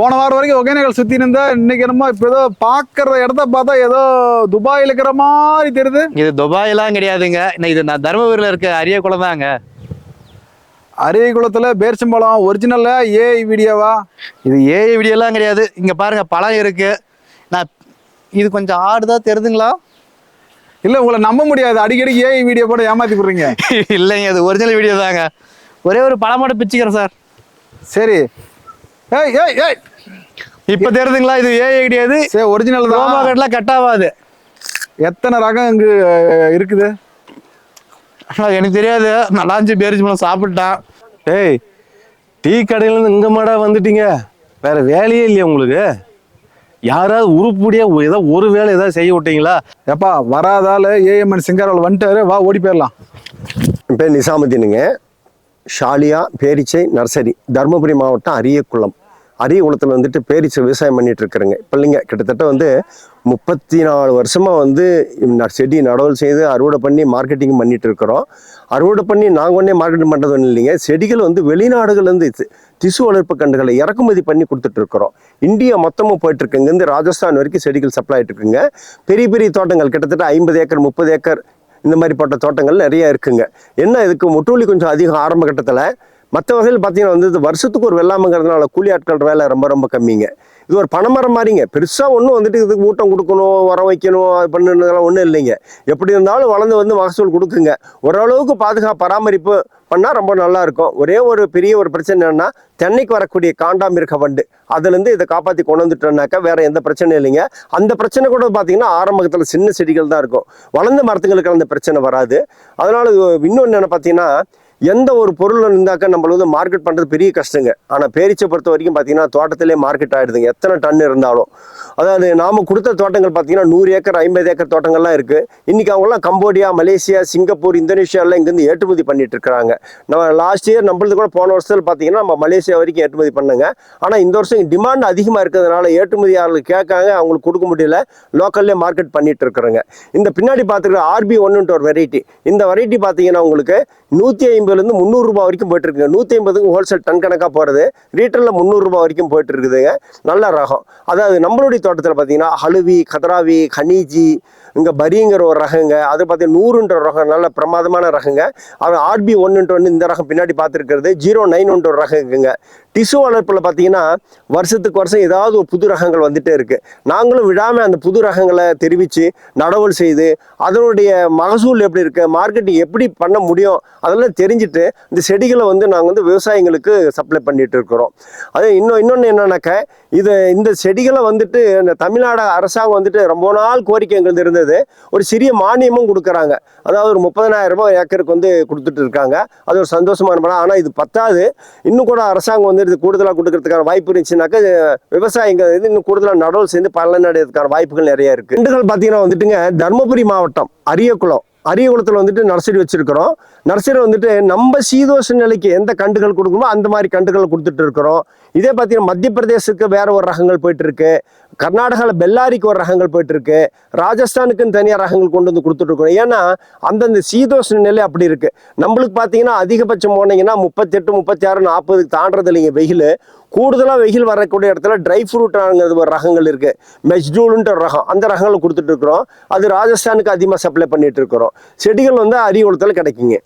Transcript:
போன வாரம் வரைக்கும் ஒகேனக்கல் சுத்தி இருந்தா இன்னைக்கு என்னமோ இப்ப ஏதோ பாக்குற இடத்த பார்த்தா ஏதோ துபாயில் இருக்கிற மாதிரி தெரியுது. இது துபாயெல்லாம் கிடையாதுங்க. இது நான் தருமபுரியில் இருக்க அரிய குளம் தாங்க. அரியகுளத்துல பேர்ச்சம்பழம் ஒரிஜினல்ல ஏஐ வீடியோவா இது ஏஐ வீடியோலாம் கிடையாது. இங்க பாருங்க பழம் இருக்கு. நான் இது கொஞ்சம் ஆடுதா தெரியுதுங்களா இல்ல உங்களை நம்ப முடியாது. அடிக்கடி ஏஐ வீடியோ போட ஏமாத்தி போடுறீங்க இல்லைங்க இது ஒரிஜினல் வீடியோ தாங்க. ஒரே ஒரு பழம் மட்டும் பிச்சுக்கிறேன் சார். சரி. ஏய் ஏய் ஏய் இப்போ தெரியுதுங்களா இது ஏஐ கிடையாது சரி ஒரிஜினல் ரோமா தான். கட்டலாம் கட் ஆகாது எத்தனை ரகம் இங்கு இருக்குது? எனக்கு தெரியாது. நல்லா இருந்துச்சு பேரிச்சு பழம் சாப்பிட்டான் ஏய் டீ கடையிலேருந்து இங்கே மாடா வந்துட்டீங்க. வேற வேலையே இல்லையா உங்களுக்கு? யாராவது உருப்படியா ஒ- ஏதோ ஒரு வேலை ஏதாவது செய்ய விட்டீங்களா? எப்பா வராதால ஏஎம்என் சிங்காரவல் வந்துட்டாரு. வா ஓடி போயிடலாம். பேர் நிசாமுத்தீனுங்க. ஷாலியா பேரிச்சை நர்சரி தருமபுரி மாவட்டம் அரியக்குளம். அரிய குளத்தில் வந்துட்டு பேரிச்சை விவசாயம் பண்ணிட்டு இருக்கிறேங்க. பிள்ளைங்க கிட்டத்தட்ட வந்து முப்பத்தி நாலு வருஷமாக வந்து செடி நடவல் செய்து அறுவடை பண்ணி மார்க்கெட்டிங் பண்ணிட்டு இருக்கிறோம். அறுவடை பண்ணி நாங்கள் ஒன்றே மார்க்கெட்டிங் பண்ணுறது ஒன்றும் இல்லைங்க. செடிகள் வந்து வெளிநாடுகள்லேருந்து திசு வளர்ப்பு கண்டுகளை இறக்குமதி பண்ணி கொடுத்துட்டு இருக்கிறோம். இந்தியா மொத்தமும் போயிட்டு இருக்கு ராஜஸ்தான் வரைக்கும் செடிகள் சப்ளை இருக்குங்க. பெரிய பெரிய தோட்டங்கள் கிட்டத்தட்ட ஐம்பது ஏக்கர் முப்பது ஏக்கர் இந்த மாதிரி போட்ட தோட்டங்கள் நிறைய இருக்குங்க. என்ன இதுக்கு முட்டுவலி கொஞ்சம் அதிகம் ஆரம்ப கட்டத்தில் மற்ற வகையில் பார்த்தீங்கன்னா வந்து இது வருஷத்துக்கு ஒரு வெள்ளாமைங்கிறதுனால கூலி ஆட்கள் வேலை ரொம்ப ரொம்ப கம்மிங்க. இது ஒரு பனைமரம் மாதிரிங்க. பெருசாக ஒன்றும் வந்துட்டு இதுக்கு ஊட்டம் கொடுக்கணும் உரம் வைக்கணும் அது பண்ணுறதுலாம் ஒன்றும் இல்லைங்க. எப்படி இருந்தாலும் வளர்ந்து வந்து மகசூல் கொடுக்குங்க. ஓரளவுக்கு பாதுகாப்பு பராமரிப்பு பண்ணால் ரொம்ப நல்லா இருக்கும் ஒரே ஒரு பெரிய ஒரு பிரச்சனை என்னன்னா தென்னைக்கு வரக்கூடிய காண்டாமிருக வண்டு. அதுலேருந்து இதை காப்பாற்றி கொண்டு வந்துட்டோம்னாக்கா வேற எந்த பிரச்சனையும் இல்லைங்க. அந்த பிரச்சனை கூட பார்த்தீங்கன்னா ஆரம்பத்தில் சின்ன செடிகள் தான் இருக்கும். வளர்ந்த மரத்துங்களுக்கு அந்த பிரச்சனை வராது. அதனால் இன்னொன்று என்ன பார்த்தீங்கன்னா எந்த ஒரு பொருள் இருந்தாக்கா நம்மள வந்து மார்க்கெட் பண்ணுறது பெரிய கஷ்டங்க. ஆனால் பேரிச்சை பொறுத்த வரைக்கும் பார்த்தீங்கன்னா தோட்டத்திலே மார்க்கெட் ஆகிடுதுங்க எத்தனை டன் இருந்தாலும். அதாவது நாம கொடுத்த தோட்டங்கள் பார்த்தீங்கன்னா நூறு ஏக்கர் ஐம்பது ஏக்கர் தோட்டங்கள்லாம் இருக்குது இன்றைக்கி அவங்களாம் கம்போடியா மலேசியா சிங்கப்பூர் இந்தோனேஷியாலாம் இங்கேருந்து ஏற்றுமதி பண்ணிட்டு இருக்கிறாங்க. நம்ம லாஸ்ட் இயர் நம்மளது கூட போன வருஷத்தில் பார்த்தீங்கன்னா நம்ம மலேசியா வரைக்கும் ஏற்றுமதி பண்ணுங்க. ஆனால் இந்த வருஷம் டிமாண்ட் அதிகமாக இருக்கிறதுனால ஏற்றுமதியாளர்கள் கேட்காங்க அவங்களுக்கு கொடுக்க முடியல. லோக்கல்லே மார்க்கெட் பண்ணிட்டு இருக்கிறோங்க. இந்த பின்னாடி பார்த்துக்கிற ஆர்பி ஒன்றுன்ற ஒரு வெரைட்டி இந்த வெரைட்டி பார்த்தீங்கன்னா உங்களுக்கு நூற்றி ஐம்பதுலேருந்து முந்நூறுரூபா வரைக்கும் போயிட்டு நூற்றி ஐம்பதுக்கு ஹோல்சேல் டன் கணக்காக போகிறது ரீட்டரில் முந்நூறுரூபா வரைக்கும் போயிட்டு இருக்குதுங்க நல்ல ரகம். அதாவது நம்மளுடைய தோட்டத்தில் பார்த்தீங்கன்னா ஹலுவி கதராவி கனிஜி இங்கே பரிங்கிற ஒரு ரகங்க. அது பார்த்தீங்கன்னா நூறுன்ற ரகம் நல்ல பிரமாதமான ரகங்க. அது ஆர்பி ஒன்றுன்ற ஒன்று இந்த ரகம் பின்னாடி பார்த்துருக்கிறது ஜீரோ நைன் ஒன்ற ஒரு ரகம் இருக்குங்க டிஷ்யூ வளர்ப்பில் பார்த்தீங்கன்னா வருஷத்துக்கு வருஷம் ஏதாவது ஒரு புது ரகங்கள் வந்துட்டே இருக்குது நாங்களும் விடாமல் அந்த புது ரகங்களை தெரிவித்து நடவல் செய்து அதனுடைய மகசூல் எப்படி இருக்குது மார்க்கெட்டிங் எப்படி பண்ண முடியும் அதெல்லாம் தெரிஞ்சுட்டு இந்த செடிகளை வந்து நாங்கள் வந்து விவசாயிங்களுக்கு சப்ளை பண்ணிகிட்டு இருக்கிறோம். அது இன்னும் இன்னொன்று என்னன்னாக்க இது இந்த செடிகளை வந்துட்டு இந்த தமிழ்நாடு அரசாங்கம் வந்துட்டு ரொம்ப நாள் கோரிக்கை எங்களுக்கு இருந்தது. ஒரு சிறிய மானியமும் கொடுக்குறாங்க. அதாவது ஒரு முப்பதனாயிரம் ரூபாய் ஏக்கருக்கு வந்து கொடுத்துட்டு இருக்காங்க. அது ஒரு சந்தோஷமான படம் ஆனால் இது பத்தாது. இன்னும் கூட அரசாங்கம் வந்து இது கூடுதலாக கொடுக்கறதுக்கான வாய்ப்பு இருந்துச்சுனாக்கா விவசாயிங்க இது இன்னும் கூடுதலாக நடவு சேர்ந்து பலனடைறதுக்கான வாய்ப்புகள் நிறைய இருக்கு. திண்டுக்கல் பார்த்தீங்கன்னா வந்துட்டுங்க தருமபுரி மாவட்டம் அரியக்குளம் அரியகுளத்தில் வந்துட்டு நர்சரி வச்சிருக்கிறோம். நர்சரி வந்துட்டு நம்ம சீதோஷ நிலைக்கு எந்த கண்டுகள் கொடுக்கணுமோ அந்த மாதிரி கண்டுகள் கொடுத்துட்டு இருக்கிறோம். இதே பார்த்தீங்கன்னா மத்திய பிரதேசத்துக்கு வேற ஒரு ரகங்கள் போயிட்டு இருக்கு கர்நாடகாவில் பெல்லாரிக்கு ஒரு ரகங்கள் போயிட்டு இருக்கு ராஜஸ்தானுக்குன்னு தனியாக ரகங்கள் கொண்டு வந்து கொடுத்துட்டு இருக்கோம் ஏன்னா அந்தந்த சீதோஷ நிலை அப்படி இருக்கு. நம்மளுக்கு பார்த்தீங்கன்னா அதிகபட்சம் போனீங்கன்னா முப்பத்தெட்டு முப்பத்தி ஆறு நாற்பதுக்கு தாண்டறது இல்லைங்க வெயில். கூடுதலாக வெயில் வரக்கூடிய இடத்துல ட்ரை ஃப்ரூட் ஒரு ரகங்கள் இருக்கு. மெஜ்டூலுன்ற ஒரு ரகம். அந்த ரகங்களை கொடுத்துட்டு இருக்கிறோம். அது ராஜஸ்தானுக்கு அதிகமாக சப்ளை பண்ணிட்டு இருக்கிறோம். செடிகள் வந்து அரியகுளத்தில் கிடைக்குங்க.